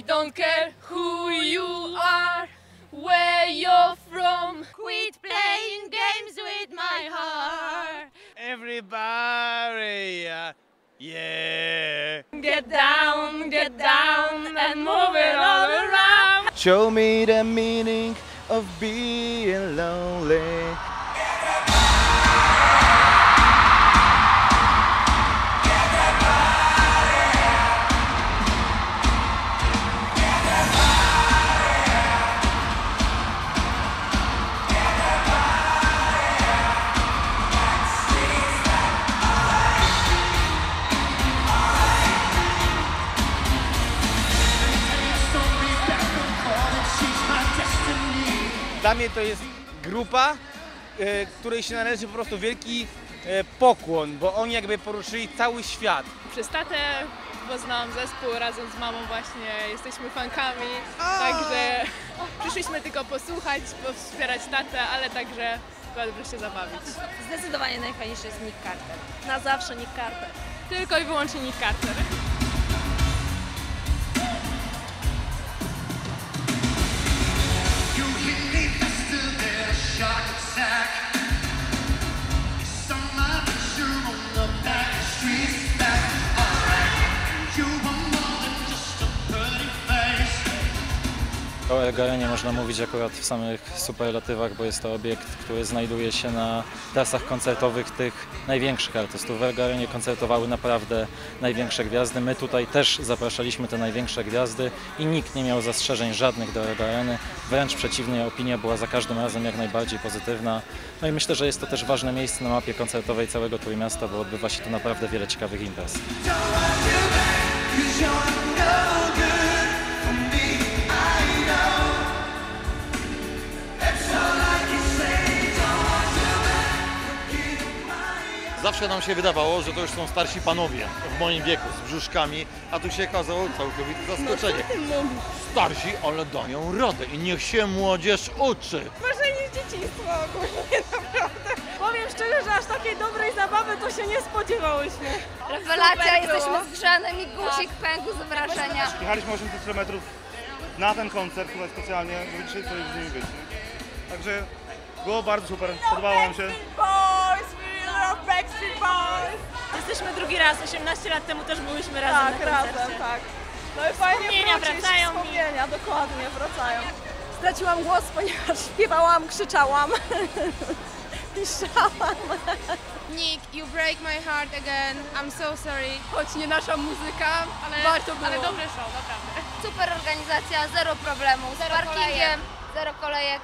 don't care who you are, where you're from. Quit playing games with my heart. Everybody, uh, yeah. Get down, get down, and move it all around. Show me the meaning of being lonely. Dla mnie to jest grupa, e, której się należy po prostu wielki e, pokłon, bo oni jakby poruszyli cały świat. Przez tatę poznałam zespół razem z mamą właśnie, jesteśmy fankami, także przyszliśmy tylko posłuchać, wspierać tatę, ale także dobrze się zabawić. Zdecydowanie najfajniejszy jest Nick Carter. Na zawsze Nick Carter. Tylko i wyłącznie Nick Carter. O Ergarenie można mówić akurat w samych superlatywach, bo jest to obiekt, który znajduje się na trasach koncertowych tych największych artystów. W Ergarenie koncertowały naprawdę największe gwiazdy. My tutaj też zapraszaliśmy te największe gwiazdy i nikt nie miał zastrzeżeń żadnych do Ergareny. Wręcz przeciwnie, opinia była za każdym razem jak najbardziej pozytywna. No i myślę, że jest to też ważne miejsce na mapie koncertowej całego Trójmiasta, bo odbywa się tu naprawdę wiele ciekawych imprez. Zawsze nam się wydawało, że to już są starsi panowie w moim wieku z brzuszkami, a tu się okazało całkowite zaskoczenie. Starsi, ale dają radę i niech się młodzież uczy. Marzenie niż dzieciństwo ogólnie, naprawdę. Powiem szczerze, że aż takiej dobrej zabawy to się nie spodziewałyśmy. Rewelacja, Super jesteśmy było. zgrzane, mi guzik pękł z wrażenia. Jechaliśmy 800 km na ten koncert tutaj specjalnie, żeby dzisiaj tutaj z nimi być. Także było bardzo super, podobało nam się. Backstreet Boys. Jesteśmy drugi raz, 18 lat temu też byłyśmy razem Tak, na koncercie. razem, tak. No i fajnie Wspomnienia wrócić, wracają mi. Wspomnienia, dokładnie, wracają. Straciłam głos, ponieważ śpiewałam, krzyczałam, piszczałam. Nick, you break my heart again. I'm so sorry. Choć nie nasza muzyka, Ale, warto było. ale dobre show, naprawdę. Super organizacja, zero problemu. Z Zero parkingiem, zero kolejek.